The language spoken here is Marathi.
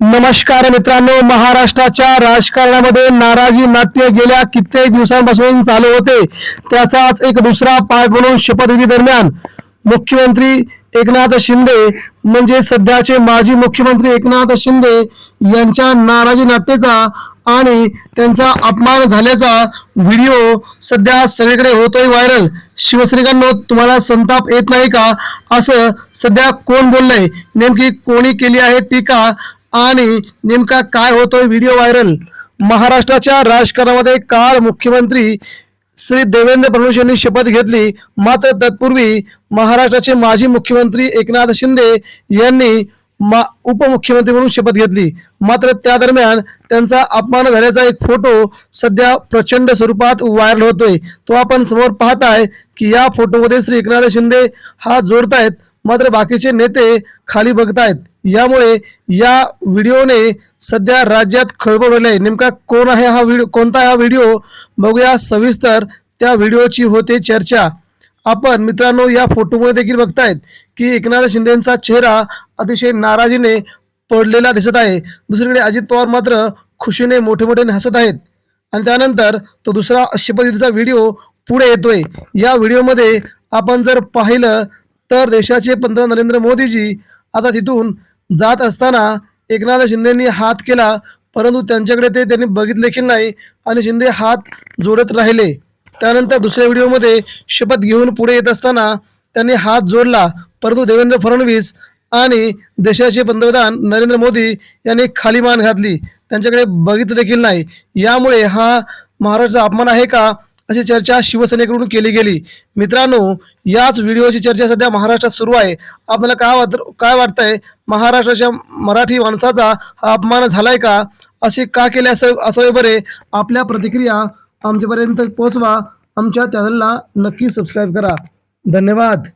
नमस्कार मित्रांनो महाराष्ट्राच्या राजकारणामध्ये नाराजी नाट्य गेल्या कित्येक दिवसांपासून चालू होते. त्याचाच एक दुसरा पार्ट म्हणून शपथविधी दरम्यान मुख्यमंत्री एकनाथ शिंदे म्हणजे सध्याचे माजी मुख्यमंत्री एकनाथ शिंदे यांच्या नाराजी नाट्याचा आणि त्यांचा अपमान झाल्याचा व्हिडिओ सध्या सगळीकडे होतोय व्हायरल. शिवसैनिकांनो तुम्हाला संताप येत नाही का? असं सध्या कोण बोललंय? नेमकी कोणी केली आहे टीका? आणि नेमका काय होतोय व्हिडिओ व्हायरल महाराष्ट्राच्या राजकारणामध्ये काल मुख्यमंत्री श्री देवेंद्र फडणवीस यांनी शपथ घेतली. मात्र तत्पूर्वी महाराष्ट्राचे माजी मुख्यमंत्री एकनाथ शिंदे यांनी मा उपमुख्यमंत्री म्हणून शपथ घेतली. मात्र त्या दरम्यान त्यांचा अपमान झाल्याचा एक फोटो सध्या प्रचंड स्वरूपात व्हायरल होतोय. तो आपण समोर पाहताय की या फोटोमध्ये श्री एकनाथ शिंदे हात जोडतायत. मात्र बाकीचे नेते खाली बघतायत. यामुळे या व्हिडिओने सध्या राज्यात खळबळ आहे. नेमका कोण आहे हा व्हिडिओ कोणता हा व्हिडिओ बघूया. सविस्तर त्या व्हिडिओची होते चर्चा. आपण मित्रांनो या फोटोमध्ये देखील बघतायत की एकनाथ शिंदेचा चेहरा अतिशय नाराजीने पडलेला दिसत आहे. दुसरीकडे अजित पवार मात्र खुशीने मोठे मोठे हसत आहेत. आणि त्यानंतर तो दुसरा शपथविधीचा व्हिडिओ पुढे येतोय. या व्हिडिओमध्ये आपण जर पाहिलं तर देशाचे पंतप्रधान नरेंद्र मोदीजी आता तिथून जात असताना एकनाथ शिंदेनी हात केला परंतु त्यांच्याकडे ते त्यांनी बघितलेखील नाही आणि शिंदे हात जोडत राहिले. त्यानंतर दुसऱ्या व्हिडिओमध्ये शपथ घेऊन पुढे येत असताना त्यांनी हात जोडला परंतु देवेंद्र फडणवीस आणि देशाचे पंतप्रधान नरेंद्र मोदी यांनी खाली मान घातली. त्यांच्याकडे बघितलं देखील नाही. यामुळे हा महाराष्ट्राचा अपमान आहे का? अशी चर्चा शिवसेनेकडून केली गेली. मित्रांनो याच व्हिडिओची चर्चा सध्या महाराष्ट्रात सुरू आहे. आपल्याला काय वाट काय वाटतंय? महाराष्ट्राच्या मराठी माणसाचा हा अपमान झालाय का? असे का केले असं असावे बरे? आपल्या प्रतिक्रिया आमच्यापर्यंत पोहोचवा. आमच्या चॅनलला नक्की सबस्क्राईब करा. धन्यवाद.